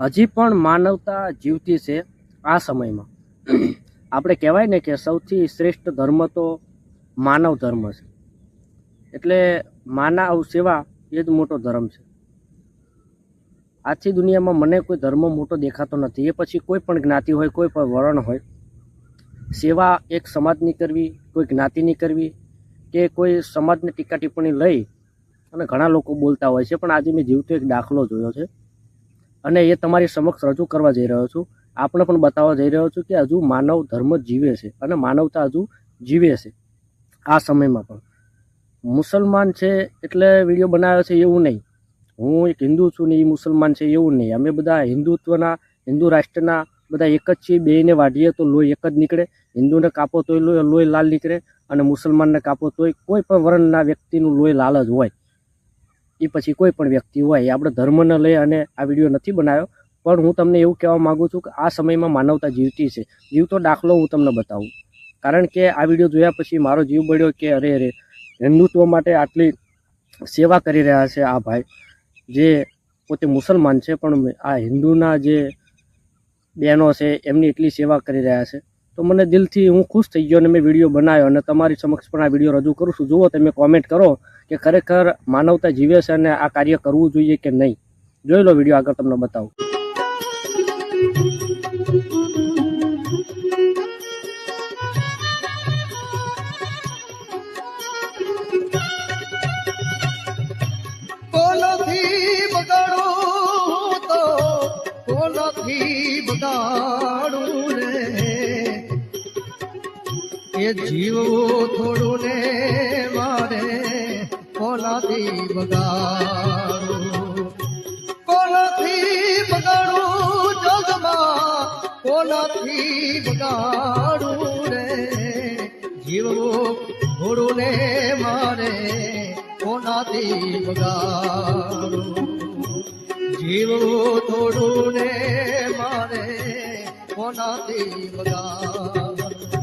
હજી પણ માનવતા જીવતી છે આ સમયમાં. આપણે કહેવાય ને કે સૌથી શ્રેષ્ઠ ધર્મ તો માનવ ધર્મ છે. એટલે માનવ સેવા એ જ મોટો ધર્મ છે. આજથી દુનિયામાં મને કોઈ ધર્મ મોટો દેખાતો નથી. એ પછી કોઈ પણ જ્ઞાતિ હોય, કોઈ પણ વરણ હોય, સેવા એક સમાજની કરવી, કોઈ જ્ઞાતિની કરવી કે કોઈ સમાજની ટીકા ટિપ્પણી લઈ અને ઘણા લોકો બોલતા હોય છે. પણ આજે મેં જીવતો એક દાખલો જોયો છે. અને એ તમારી સમક્ષ રજૂ કરવા જઈ રહ્યો છું. આપણે પણ બતાવવા જઈ રહ્યો છું કે હજુ માનવ ધર્મ જીવે છે અને માનવતા હજુ જીવે છે આ સમયમાં પણ. મુસલમાન છે એટલે વીડિયો બનાવ્યો છે એવું નહીં. હું એક હિન્દુ છું ને એ મુસલમાન છે એવું નહીં. અમે બધા હિન્દુત્વના, હિન્દુ રાષ્ટ્રના બધા એક જ છીએ બેયને વાઢીએ તો લોહી એક જ નીકળે, હિન્દુને કાપો તોય લોહી લાલ નીકળે અને મુસલમાનને કાપો તોય કોઈ પણ વર્ણના વ્યક્તિનું લોહી લાલ જ હોય. એ પછી કોઈ પણ વ્યક્તિ હોય, એ આપણે ધર્મને લઈ અને આ વીડિયો નથી બનાવ્યો. પણ હું તમને એવું કહેવા માગું છું કે આ સમયમાં માનવતા જીવતી છે. જીવતો દાખલો હું તમને બતાવું. કારણ કે આ વીડિયો જોયા પછી મારો જીવ બળ્યો કે અરે અરે, હિન્દુત્વ માટે આટલી સેવા કરી રહ્યા છે આ ભાઈ, જે પોતે મુસલમાન છે, પણ આ હિન્દુના જે બહેનો છે, એમની એટલી સેવા કરી રહ્યા છે. તો મને દિલથી હું ખુશ થઈ ગયો અને મેં વીડિયો બનાવ્યો અને તમારી સમક્ષ પણ આ વીડિયો રજૂ કરું છું. જુઓ તમે કોમેન્ટ કરો કે ખરેખર માનવતા જીવે છે અને આ કાર્ય કરવું જોઈએ કે નહીં. જોઈ લો વીડિયો આગળ તમને બતાવું. બગાડું. એ જીવવું થોડું ને મારે કોનાથી બગાડું. કોનાથી બગાડું જગમાં કોનાથી બગાડું રે. જીવવું થોડું ને મારે કોનાથી બગાડું. જીવવું થોડું ને મારે કોનાથી બગાડું.